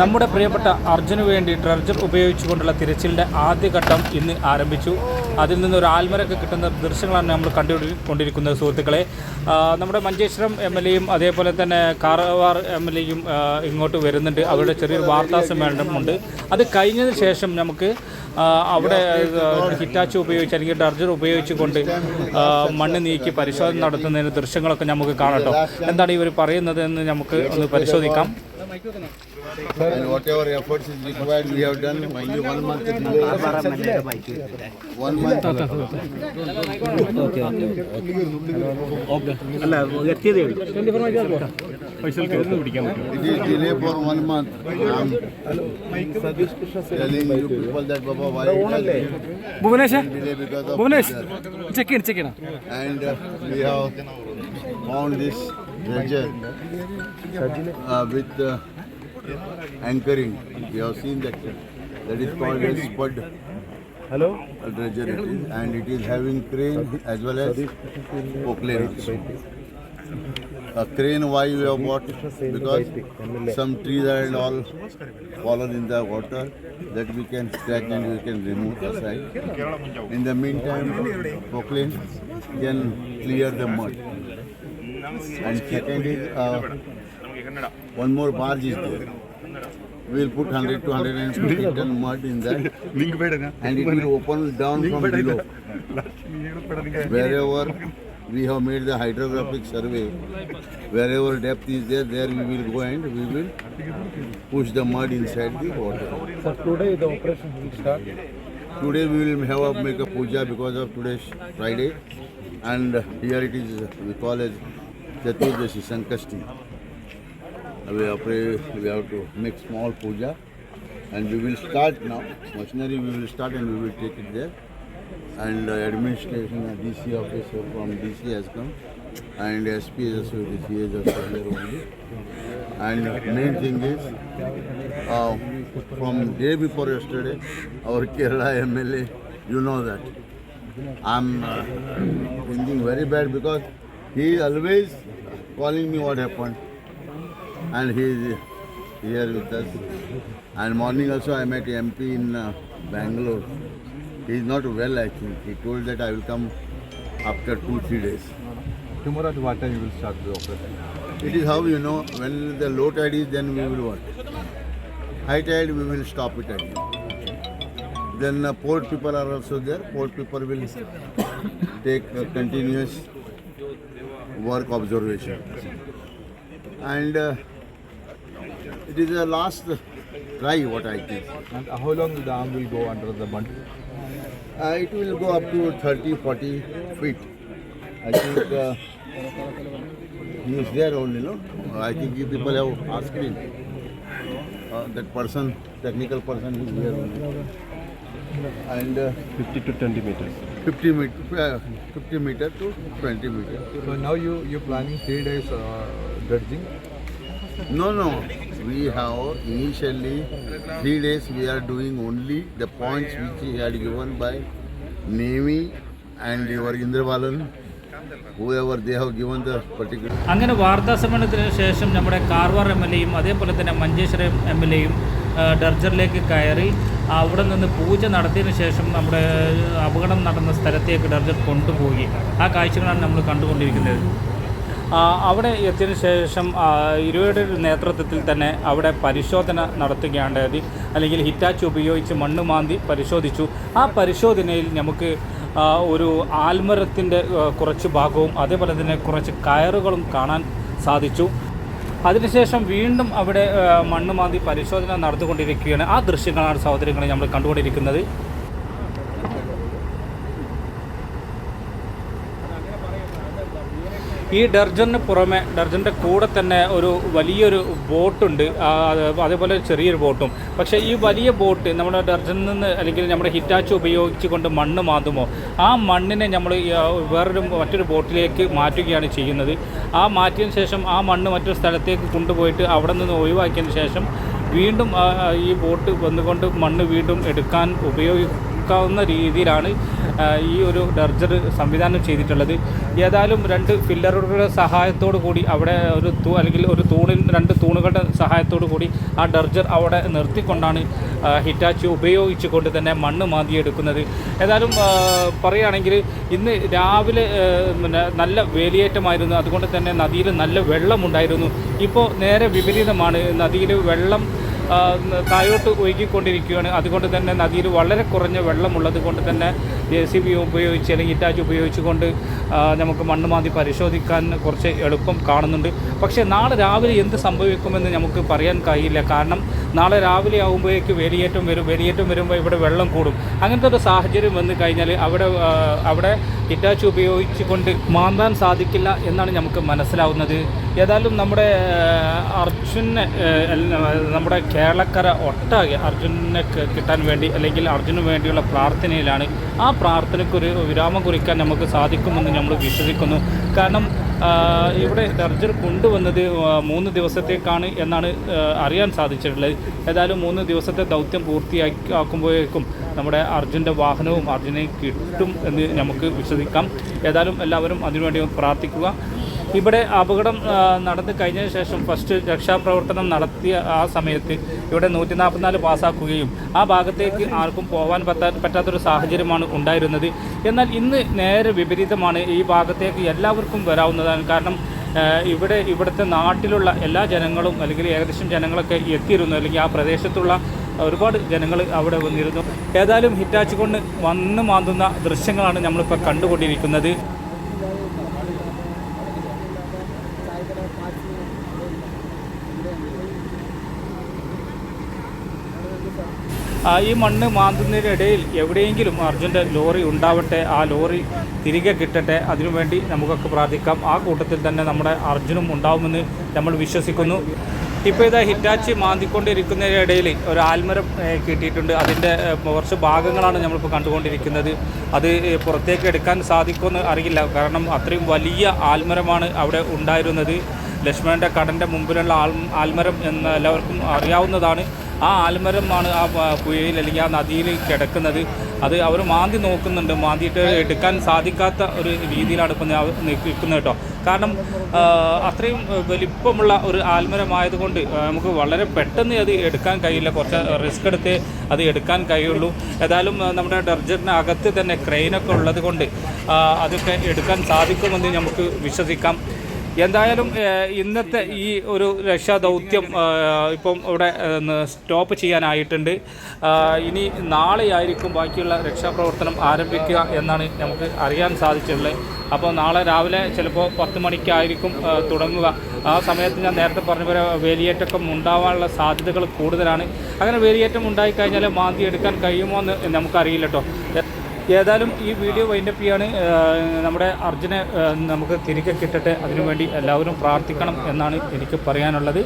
നമ്മുടെ പ്രിയപ്പെട്ട അർജുന് വേണ്ടി ഡ്രഡ്ജർ ഉപയോഗിച്ചുകൊണ്ടുള്ള തിരച്ചിലിന്റെ ആദ്യഘട്ടം ഇന്ന് ആരംഭിച്ചു. അതിൽ നിന്ന് ഒരു ആൽമരൊക്കെ കിട്ടുന്ന ദൃശ്യങ്ങളാണ് നമ്മൾ കണ്ടുകൊണ്ടിരിക്കുന്നത് സുഹൃത്തുക്കളെ. നമ്മുടെ മഞ്ചേശ്വരം എം എൽ എയും അതേപോലെ തന്നെ കാറവാർ എം എൽ എയും ഇങ്ങോട്ട് വരുന്നുണ്ട്. അവരുടെ ചെറിയൊരു വാർത്താ സമ്മേളനമുണ്ട് അത് കഴിഞ്ഞതിന് ശേഷം നമുക്ക് അവിടെ ഹിറ്റാച്ച് ഉപയോഗിച്ച് അല്ലെങ്കിൽ ഡർജർ ഉപയോഗിച്ചുകൊണ്ട് മണ്ണ് നീക്കി പരിശോധന നടത്തുന്നതിന് ദൃശ്യങ്ങളൊക്കെ നമുക്ക് കാണട്ടോ എന്താണ് ഇവർ പറയുന്നത് എന്ന് നമുക്ക് ഒന്ന് പരിശോധിക്കാം. And whatever efforts is required, we have done. Only one month delay. One month. അല്ല എത്തിയതേ ഉള്ളൂ It is delay for one month. I'm telling you people that Baba, why Bhuvanesh, because of weather. Check ചെയ്യണം check ചെയ്യണം And uh, we have found this treasure uh, with uh, anchoring. You have seen that that is called as spud. Hello. Dredger it is, and it is having crane as well as pokeline. A crane why we have bought because some trees are and all fallen in the water that we can scratch and we can remove aside. In the meantime, pokeline can clear the mud. And second is uh, one more barge is there. We'll put 100 to 150 ton mud in that and it will open down from below. Wherever we have made the hydrographic survey, wherever depth is there, there we will go and we will push the mud inside the water. Sir, today the operation will start. Today we will have a make a puja because of today's Friday, and here it is we call it Chaturdashi Sankashti. We have, pray, we have to make small puja, and we will start now. Machinery we will start and we will take it there. And uh, administration, uh, DC officer from DC has come, and SP is also DC is also here only. And main thing is, uh, from day before yesterday, our Kerala MLA, you know that. I'm uh, thinking very bad because he is always calling me what happened, and he is here with us. And morning also I met MP in uh, Bangalore. He is not well, I think. He told that I will come after two three days. Tomorrow at what time you will start the operation? It is how you know when the low tide is, then we will work. High tide, we will stop it again. Then uh, port people are also there. Port people will take uh, continuous work observation. And uh, it is the last try, what I think. And how long the arm will go under the mud? Uh, it will go up to 30, 40 feet. I think uh, he is there only, no? I think you people have asked him. Uh, that person, technical person is here only. And uh, 50 to 20 meters. 50 meter, uh, 50 meter to 20 meter. So now you you planning three days uh, dredging. No, no. We have initially three days we are doing only the points which he had given by Navy and your particular. അങ്ങനെ വാർത്താ സമ്മേളനത്തിന് ശേഷം നമ്മുടെ Karwar M L എയും അതേപോലെ തന്നെ Manjeshwaram M L എയും ഡർജറിലേക്ക് കയറി അവിടെ നിന്ന് പൂജ നടത്തിയതിനു ശേഷം നമ്മുടെ അപകടം നടന്ന സ്ഥലത്തേക്ക് ഡർജർ കൊണ്ടുപോയി ആ കാഴ്ചകളാണ് നമ്മൾ കണ്ടുകൊണ്ടിരിക്കുന്നത് അവിടെ എത്തിയതിനു ശേഷം ഇരുവരുടെ നേതൃത്വത്തിൽ തന്നെ അവിടെ പരിശോധന നടത്തുകയാണ്ടായത് അല്ലെങ്കിൽ ഹിറ്റാച്ച് ഉപയോഗിച്ച് മണ്ണ് മാന്തി പരിശോധിച്ചു. ആ പരിശോധനയിൽ നമുക്ക് ഒരു ആൽമരത്തിന്റെ കുറച്ച് ഭാഗവും അതേപോലെ തന്നെ കുറച്ച് കയറുകളും കാണാൻ സാധിച്ചു. അതിനുശേഷം വീണ്ടും അവിടെ മണ്ണ് മാന്തി പരിശോധന നടന്നുകൊണ്ടിരിക്കുകയാണ്. ആ ദൃശ്യങ്ങളാണ് സഹോദരങ്ങളെ നമ്മൾ കണ്ടുകൊണ്ടിരിക്കുന്നത്. ഈ ഡർജറിന് പുറമെ ഡർജറിന്റെ കൂടെ തന്നെ ഒരു വലിയൊരു ബോട്ടുണ്ട്. അതേപോലെ ചെറിയൊരു ബോട്ടും. പക്ഷേ ഈ വലിയ ബോട്ട് നമ്മുടെ ഡർജറിൽ നിന്ന് അല്ലെങ്കിൽ നമ്മുടെ ഹിറ്റാച്ച് ഉപയോഗിച്ചുകൊണ്ട് മണ്ണ് മാതുമോ ആ മണ്ണിനെ നമ്മൾ വേറൊരു മറ്റൊരു ബോട്ടിലേക്ക് മാറ്റുകയാണ് ചെയ്യുന്നത്. ആ മാറ്റിയതിന് ശേഷം ആ മണ്ണ് മറ്റൊരു സ്ഥലത്തേക്ക് കൊണ്ടുപോയിട്ട് അവിടെ നിന്ന് ഒഴിവാക്കിയതിന് ശേഷം വീണ്ടും ഈ ബോട്ട് വന്നുകൊണ്ട് മണ്ണ് വീണ്ടും എടുക്കാൻ ഉപയോഗി എടുക്കാവുന്ന രീതിയിലാണ് ഈ ഒരു ഡർജർ സംവിധാനം ചെയ്തിട്ടുള്ളത്. ഏതായാലും രണ്ട് ഫില്ലറുകളുടെ സഹായത്തോടു കൂടി അവിടെ ഒരു തൂ അല്ലെങ്കിൽ ഒരു തൂണിൽ രണ്ട് തൂണുകളുടെ സഹായത്തോടു കൂടി ആ ഡർജർ അവിടെ നിർത്തിക്കൊണ്ടാണ് ഹിറ്റാച്ചി ഉപയോഗിച്ചുകൊണ്ട് തന്നെ മണ്ണ് മാന്തിയെടുക്കുന്നത്. ഏതായാലും പറയുകയാണെങ്കിൽ ഇന്ന് രാവിലെ പിന്നെ നല്ല വേലിയേറ്റമായിരുന്നു. അതുകൊണ്ട് തന്നെ നദിയിൽ നല്ല വെള്ളമുണ്ടായിരുന്നു. ഇപ്പോൾ നേരെ വിപരീതമാണ്. നദിയിൽ വെള്ളം താഴോട്ട് ഒഴുകിക്കൊണ്ടിരിക്കുകയാണ്. അതുകൊണ്ട് തന്നെ നദിയിൽ വളരെ കുറഞ്ഞ വെള്ളമുള്ളത് കൊണ്ട് തന്നെ ജെ സി ബി ഉപയോഗിച്ച് അല്ലെങ്കിൽ ഇറ്റാച്ച് ഉപയോഗിച്ചുകൊണ്ട് നമുക്ക് മണ്ണ് മാന്തി പരിശോധിക്കാൻ കുറച്ച് എളുപ്പം കാണുന്നുണ്ട്. പക്ഷേ നാളെ രാവിലെ എന്ത് സംഭവിക്കുമെന്ന് നമുക്ക് പറയാൻ കഴിയില്ല. കാരണം നാളെ രാവിലെ ആകുമ്പോഴേക്ക് വേലിയേറ്റം വരും വേലിയേറ്റം വരുമ്പോൾ ഇവിടെ വെള്ളം കൂടും. അങ്ങനത്തെ ഒരു സാഹചര്യം വന്നു കഴിഞ്ഞാൽ അവിടെ അവിടെ ഇറ്റാച്ച് ഉപയോഗിച്ചുകൊണ്ട് മാന്താൻ സാധിക്കില്ല എന്നാണ് നമുക്ക് മനസ്സിലാവുന്നത്. ഏതായാലും നമ്മുടെ അർജുനെ നമ്മുടെ കേരളക്കര ഒട്ടാകെ അർജുനെ കിട്ടാൻ വേണ്ടി അല്ലെങ്കിൽ അർജുനു വേണ്ടിയുള്ള പ്രാർത്ഥനയിലാണ് ആ പ്രാർത്ഥനയ്ക്ക് ഒരു വിരാമം കുറിക്കാൻ നമുക്ക് സാധിക്കുമെന്ന് നമ്മൾ വിശ്വസിക്കുന്നു. കാരണം ഇവിടെ ദർജർ കൊണ്ടുവന്നത് മൂന്ന് ദിവസത്തേക്കാണ് എന്നാണ് അറിയാൻ സാധിച്ചിട്ടുള്ളത്. ഏതായാലും മൂന്ന് ദിവസത്തെ ദൗത്യം പൂർത്തിയാക്കുമ്പോഴേക്കും നമ്മുടെ അർജുന്റെ വാഹനവും അർജുനെ കിട്ടും എന്ന് നമുക്ക് വിശ്വസിക്കാം. ഏതായാലും എല്ലാവരും അതിനുവേണ്ടി പ്രാർത്ഥിക്കുക. ഇവിടെ അപകടം നടന്നു കഴിഞ്ഞതിന് ശേഷം ഫസ്റ്റ് രക്ഷാപ്രവർത്തനം നടത്തിയ ആ സമയത്ത് ഇവിടെ നൂറ്റി നാൽപ്പത്തിനാല് പാസ്സാക്കുകയും ആ ഭാഗത്തേക്ക് ആർക്കും പോകാൻ പറ്റാ പറ്റാത്തൊരു സാഹചര്യമാണ് ഉണ്ടായിരുന്നത്. എന്നാൽ ഇന്ന് നേരെ വിപരീതമാണ് ഈ ഭാഗത്തേക്ക് എല്ലാവർക്കും വരാവുന്നതാണ്. കാരണം ഇവിടെ ഇവിടുത്തെ നാട്ടിലുള്ള എല്ലാ ജനങ്ങളും അല്ലെങ്കിൽ ഏകദേശം ജനങ്ങളൊക്കെ എത്തിയിരുന്നു. അല്ലെങ്കിൽ ആ പ്രദേശത്തുള്ള ഒരുപാട് ജനങ്ങൾ അവിടെ വന്നിരുന്നു. ഏതായാലും ഹിറ്റാച്ച് കൊണ്ട് വന്ന് മാന്തുന്ന ദൃശ്യങ്ങളാണ് നമ്മളിപ്പോൾ കണ്ടുകൊണ്ടിരിക്കുന്നത്. ഈ മണ്ണ് മാന്തുന്നതിനിടയിൽ എവിടെയെങ്കിലും അർജുന്റെ ലോറി ഉണ്ടാവട്ടെ ആ ലോറി തിരികെ കിട്ടട്ടെ അതിനുവേണ്ടി നമുക്കൊക്കെ പ്രാർത്ഥിക്കാം. ആ കൂട്ടത്തിൽ തന്നെ നമ്മുടെ അർജുനും ഉണ്ടാവുമെന്ന് നമ്മൾ വിശ്വസിക്കുന്നു. ഇപ്പോൾ ഇതാ ഹിറ്റാച്ചി മാന്തിക്കൊണ്ടിരിക്കുന്നതിനിടയിൽ ഒരു ആൽമരം കിട്ടിയിട്ടുണ്ട്. അതിന്റെ കുറച്ച് ഭാഗങ്ങളാണ് നമ്മളിപ്പോൾ കണ്ടുകൊണ്ടിരിക്കുന്നത്. അത് പുറത്തേക്ക് എടുക്കാൻ സാധിക്കുമെന്ന് അറിയില്ല. കാരണം അത്രയും വലിയ ആൽമരമാണ് അവിടെ ഉണ്ടായിരുന്നത്. ലക്ഷ്മണന്റെ കടന്റെ മുമ്പിലുള്ള ആൽ ആൽമരം എന്ന് എല്ലാവർക്കും അറിയാവുന്നതാണ്. ആ ആൽമരമാണ് ആ പുഴയിൽ അല്ലെങ്കിൽ ആ നദിയിൽ കിടക്കുന്നത്. അത് അവർ മാന്തി നോക്കുന്നുണ്ട്. മാന്തിയിട്ട് എടുക്കാൻ സാധിക്കാത്ത ഒരു രീതിയിലാണ് ഇപ്പം നിൽക്കുന്നത് കേട്ടോ. കാരണം അത്രയും വലിപ്പമുള്ള ഒരു ആൽമരമായതുകൊണ്ട് നമുക്ക് വളരെ പെട്ടെന്ന് അത് എടുക്കാൻ കഴിയില്ല. കുറച്ച് റിസ്ക് എടുത്ത് അത് എടുക്കാൻ കഴിയുള്ളൂ. ഏതായാലും നമ്മുടെ ഡർജറിനകത്ത് തന്നെ ക്രെയിനൊക്കെ ഉള്ളത് കൊണ്ട് അതൊക്കെ എടുക്കാൻ സാധിക്കുമെന്ന് നമുക്ക് വിശ്വസിക്കാം. എന്തായാലും ഇന്നത്തെ ഈ ഒരു രക്ഷാദൗത്യം ദൗത്യം ഇപ്പം ഇവിടെ സ്റ്റോപ്പ് ചെയ്യാനായിട്ടുണ്ട്. ഇനി നാളെയായിരിക്കും ബാക്കിയുള്ള രക്ഷാപ്രവർത്തനം ആരംഭിക്കുക എന്നാണ് നമുക്ക് അറിയാൻ സാധിച്ചിട്ടുള്ളത്. അപ്പോൾ നാളെ രാവിലെ ചിലപ്പോൾ പത്ത് മണിക്കായിരിക്കും തുടങ്ങുക. ആ സമയത്ത് ഞാൻ നേരത്തെ പറഞ്ഞ പോലെ വേലിയേറ്റമൊക്കെ ഉണ്ടാവാനുള്ള സാധ്യതകൾ കൂടുതലാണ്. അങ്ങനെ വേലിയേറ്റം ഉണ്ടായിക്കഴിഞ്ഞാൽ മാന്തി എടുക്കാൻ കഴിയുമോ എന്ന് നമുക്കറിയില്ല കേട്ടോ. ഏതായാലും ഈ വീഡിയോ വൈൻഡപ്പ് ചെയ്യാണ്. നമ്മുടെ അർജുനെ നമുക്ക് തിരികെ കിട്ടട്ടെ. അതിനുവേണ്ടി എല്ലാവരും പ്രാർത്ഥിക്കണം എന്നാണ് എനിക്ക് പറയാനുള്ളത്.